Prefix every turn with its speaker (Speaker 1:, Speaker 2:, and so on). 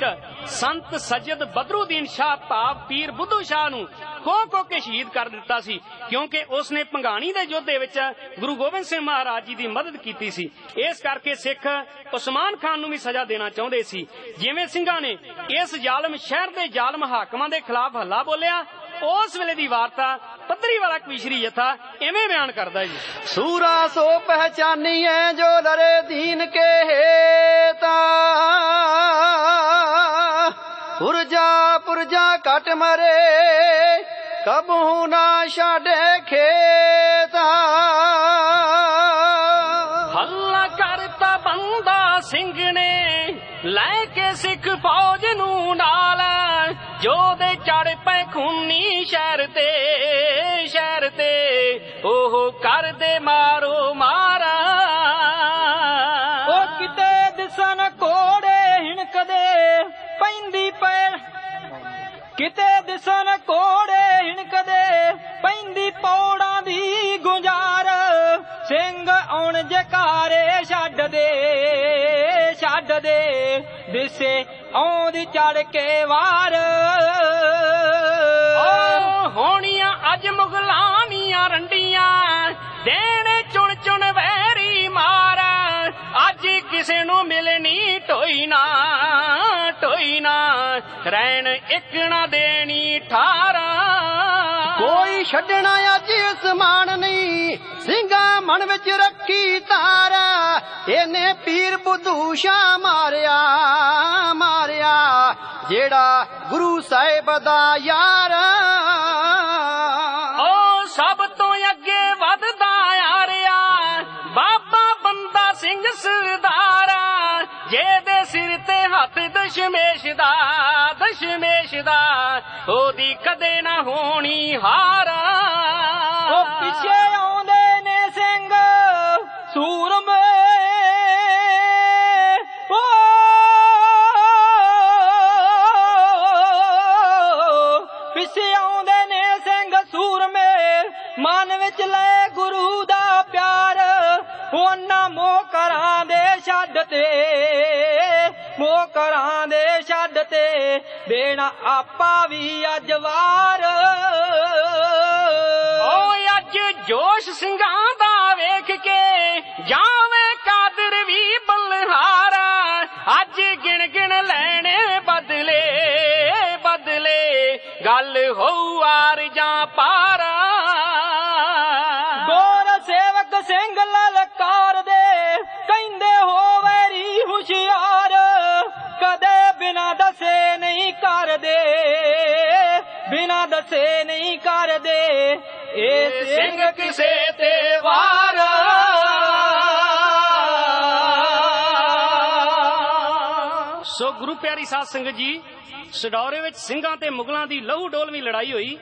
Speaker 1: ਮਿੱਤਰ ਸੰਤ ਸਜਦ ਬਦਰੂਦੀਨ ਸ਼ਾਹ ਭਾਵ ਪੀਰ ਬੁੱਧੂ ਸ਼ਾਹ ਨੂੰ ਖੋ ਖੋ ਕੇ ਸ਼ਹੀਦ ਕਰ ਦਿੱਤਾ ਸੀ, ਕਿਉਂਕਿ ਉਸ ਨੇ ਪੰਗਾਣੀ ਦੇ ਯੁੱਧ ਦੇ ਵਿੱਚ ਗੁਰੂ ਗੋਬਿੰਦ ਸਿੰਘ ਮਹਾਰਾਜ ਜੀ ਦੀ ਮਦਦ ਕੀਤੀ ਸੀ। ਇਸ ਕਰਕੇ ਸਿੱਖ ਉਸਮਾਨ ਖਾਨ ਨੂੰ ਵੀ ਸਜ਼ਾ ਦੇਣਾ ਚਾਹੁੰਦੇ ਸੀ। ਜਿਵੇਂ ਸਿੰਘਾਂ ਨੇ ਇਸ ਜ਼ਾਲਮ ਸ਼ਹਿਰ ਦੇ ਜ਼ਾਲਮ ਹਾਕਮਾਂ ਦੇ ਖਿਲਾਫ ਹੱਲਾ ਬੋਲਿਆ, ਉਸ ਵੇਲੇ ਦੀ ਵਾਰਤਾ ਪੱਧਰੀ ਵਾਲਾ ਕਵੀਸ਼ਰੀ ਜਥਾ ਐਵੇਂ ਬਿਆਨ ਕਰਦਾ ਜੀ।
Speaker 2: ਸੂਰਾ ਸੋ ਪਹਿਚਾਨੀਏ ਜੋ ਲਰੇ ਦੀਨ ਕੇ ਹੇਤਾ। ਪੁਰਜਾ ਪੁਰਜਾ ਕਟ ਮਰੇ ਕਬੂ ਨਾ ਛਾੜੇ ਖੇਤਾ।
Speaker 1: ਹੱਲਾ ਕਰਤਾ ਬੰਦਾ ਸਿੰਘ ਨੇ, ਲੈ ਕੇ ਸਿੱਖ ਫੌਜ ਨੂੰ ਨਾਲ, ਜੋ ਦੇ ਚੜ ਪੈ ਖੂਨੀ ਸ਼ਹਿਰ ਤੇ।
Speaker 3: ਕਿਤੇ ਦਿਸਣ ਕੋੜੇ ਹਿਣਕਦੇ ਪੈਂਦੀ ਪੌੜਾਂ ਦੀ ਗੁੰਜਾਰ। ਸਿੰਘ ਆਉਣ ਜਕਾਰੇ ਛੱਡ ਦੇ ਛੱਡ ਦੇ ਦਿਸੇ ਆਉਂਦੀ ਚੜ ਕੇ ਵਾਰ।
Speaker 1: ਹੋਣੀਆਂ ਅੱਜ ਮੁਗਲਾਂ ਦੀਆਂ ਰੰਡੀਆਂ, ਦੇਣੇ ਚੁਣ ਚੁਣ ਵੈਰੀ ਮਾਰ। ਅੱਜ ਕਿਸੇ ਨੂੰ ਮਿਲਣੀ ਢੋਈ ਨਾ ਢੋਈ ਨਾ। ਰਹਿਣ ਇੱਕ ਨਾ ਦੇਣੀ ਠਾਰਾ।
Speaker 2: ਕੋਈ ਛੱਡਣਾ ਅੱਜ ਸਮਾਨ ਨਹੀਂ, ਸਿੰਘਾ ਮਨ ਵਿੱਚ ਰੱਖੀ ਤਾਰਾ। ਇਹਨੇ ਪੀਰ ਬੁੱਧੂ ਮਾਰਿਆ ਮਾਰਿਆ, ਜਿਹੜਾ ਗੁਰੂ ਸਾਹਿਬ ਦਾ ਯਾਰ।
Speaker 1: ਸਿਰ ਤੇ ਹੱਥ ਦਸ਼ਮੇਸ਼ ਦਾ ਦਸ਼ਮੇਸ਼ ਦਾ, ਉਹਦੀ ਕਦੇ ਨਾ ਹੋਣੀ ਹਾਰ।
Speaker 3: ਉਹ ਪਿੱਛੇ ਆਉਂਦੇ ਨੇ ਸਿੰਘ, ਸੂਰਮੇ ਓ। ਪਿੱਛੇ ਆਉਂਦੇ ਨੇ ਸਿੰਘ, ਸੂਰਮੇ ਮਨ ਵਿੱਚ ਲੈ ਗੁਰੂ ਦਾ ਪਿਆਰ, ਉਹਨਾਂ ਮੋਹ ਕਰਾਂ ਦੇ ਛੱਡ ਤੇ। ਮੋਹ ਕਰਾਂ ਦੇ ਛੱਡ ਤੇ ਦੇਣਾ ਆਪਾ ਵੀ ਅੱਜ ਵਾਰ।
Speaker 1: ਓਏ ਅੱਜ ਜੋਸ਼ ਸਿੰਘਾਂ ਦਾ ਵੇਖ ਕੇ ਜਾਵੇਂ ਕਾਦਰ ਵੀ ਬਲਹਾਰ। ਅੱਜ ਗਿਣ ਗਿਣ ਲੈਣੇ ਬਦਲੇ ਬਦਲੇ, ਗੱਲ ਹੋਊ ਆਰ ਜਾਂ ਪਾਰਾ।
Speaker 3: ਦੱਸੇ ਨਹੀਂ ਕਰਦੇ। ਇਹ ਸਿੰਘ
Speaker 1: ਕਿਸੇ ਤੇ ਵਾਰ। ਸੋ ਗੁਰੂ ਪਿਆਰੀ ਸਾਧ ਸੰਗਤ ਜੀ ਸਡੌਰੇ ਵਿੱਚ ਸਿੰਘਾਂ ਤੇ ਮੁਗਲਾਂ ਦੀ ਲਹੂ ਡੋਲਵੀਂ ਲੜਾਈ ਹੋਈ।